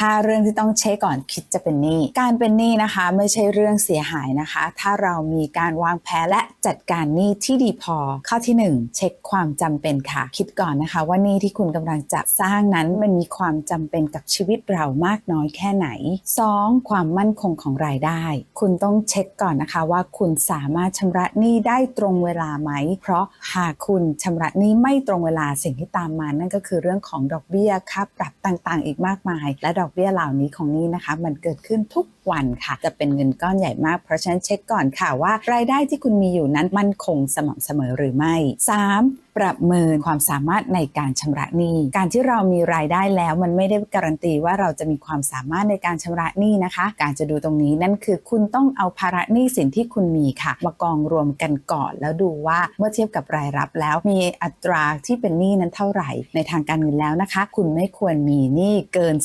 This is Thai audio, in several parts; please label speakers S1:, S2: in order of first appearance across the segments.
S1: 5 เรื่องที่ต้องเช็คก่อนคิดจะเป็นหนี้ การเป็นหนี้นะคะไม่ใช่เรื่องเสียหายนะคะ ถ้าเรามีการวางแผนและจัดการหนี้ที่ดีพอ ข้อที่ 1 เช็คความจำเป็นค่ะ คิดก่อนนะคะ ว่าหนี้ที่คุณกำลังจะสร้างนั้นมันมีความจำเป็นกับชีวิตเรามากน้อยแค่ไหน 2. ความมั่นคงของรายได้ คุณต้องเช็คก่อนนะคะว่าคุณสามารถชำระหนี้ได้ตรงเวลาไหม เพราะหากคุณชำระหนี้ไม่ตรงเวลาสิ่งที่ตามมานั่นก็คือเรื่องของดอกเบี้ยค่าปรับต่างๆ อีกมากมาย และดอกเบี้ยเหล่านี้ของนี้นะคะ มันเกิดขึ้นทุกวันค่ะ จะเป็นเงินก้อนใหญ่มาก เพราะฉะนั้นเช็คก่อนค่ะว่ารายได้ที่คุณมีอยู่นั้นมันคงสม่ำเสมอหรือไม่ 3. ประเมินความสามารถในการชำระหนี้ การที่เรามีรายได้แล้วมันไม่ได้การันตีว่าเราจะมีความสามารถในการชำระหนี้นะคะ การจะดูตรงนี้นั่นคือคุณต้องเอาภาระหนี้สินที่คุณมีค่ะ มากองรวมกันก่อน แล้วดูว่าเมื่อเทียบกับรายรับแล้วมีอัตราที่เป็นหนี้นั้นเท่าไหร่ ในทางการเงินแล้วนะคะ คุณไม่ควรมีหนี้เกิน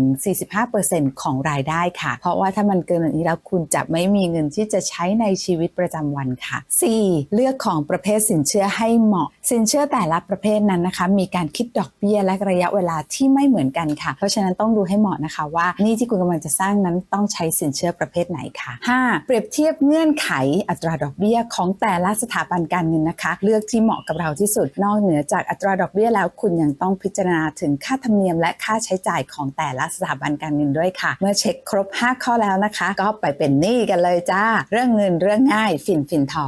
S1: 40-45%ของรายได้ค่ะ เพราะว่าถ้ามันเกินแบบนี้แล้วคุณจะไม่มีเงินที่จะใช้ในชีวิตประจำวันค่ะ 4. เลือกของประเภทสินเชื่อให้เหมาะสินเชื่อแต่ละประเภทนั้นนะคะ มีการคิดดอกเบี้ยและระยะเวลาที่ไม่เหมือนกันค่ะ เพราะฉะนั้นต้องดูให้เหมาะนะคะว่านี่ที่คุณกำลังจะสร้างนั้นต้องใช้สินเชื่อประเภทไหนคะ่ะ 5. เปรียบเทียบเงื่อนไขอัตราดอกเบี้ยของแต่ละสถาบันการเงินนะคะ เลือกที่เหมาะกับเราที่สุดนอกเหนือจากอัตราดอกเบี้ยแล้วคุณยังต้องพิจารณาถึงค่าธรรมเนียมและค่าใช้จ่ายของแต่ละสถาบันการเงินด้วยค่ะ เมื่อเช็คครบ 5 ข้อแล้วนะคะ ก็ไปเป็นหนี้กันเลยจ้า เรื่องเงินเรื่องง่าย ฟินฟินทอ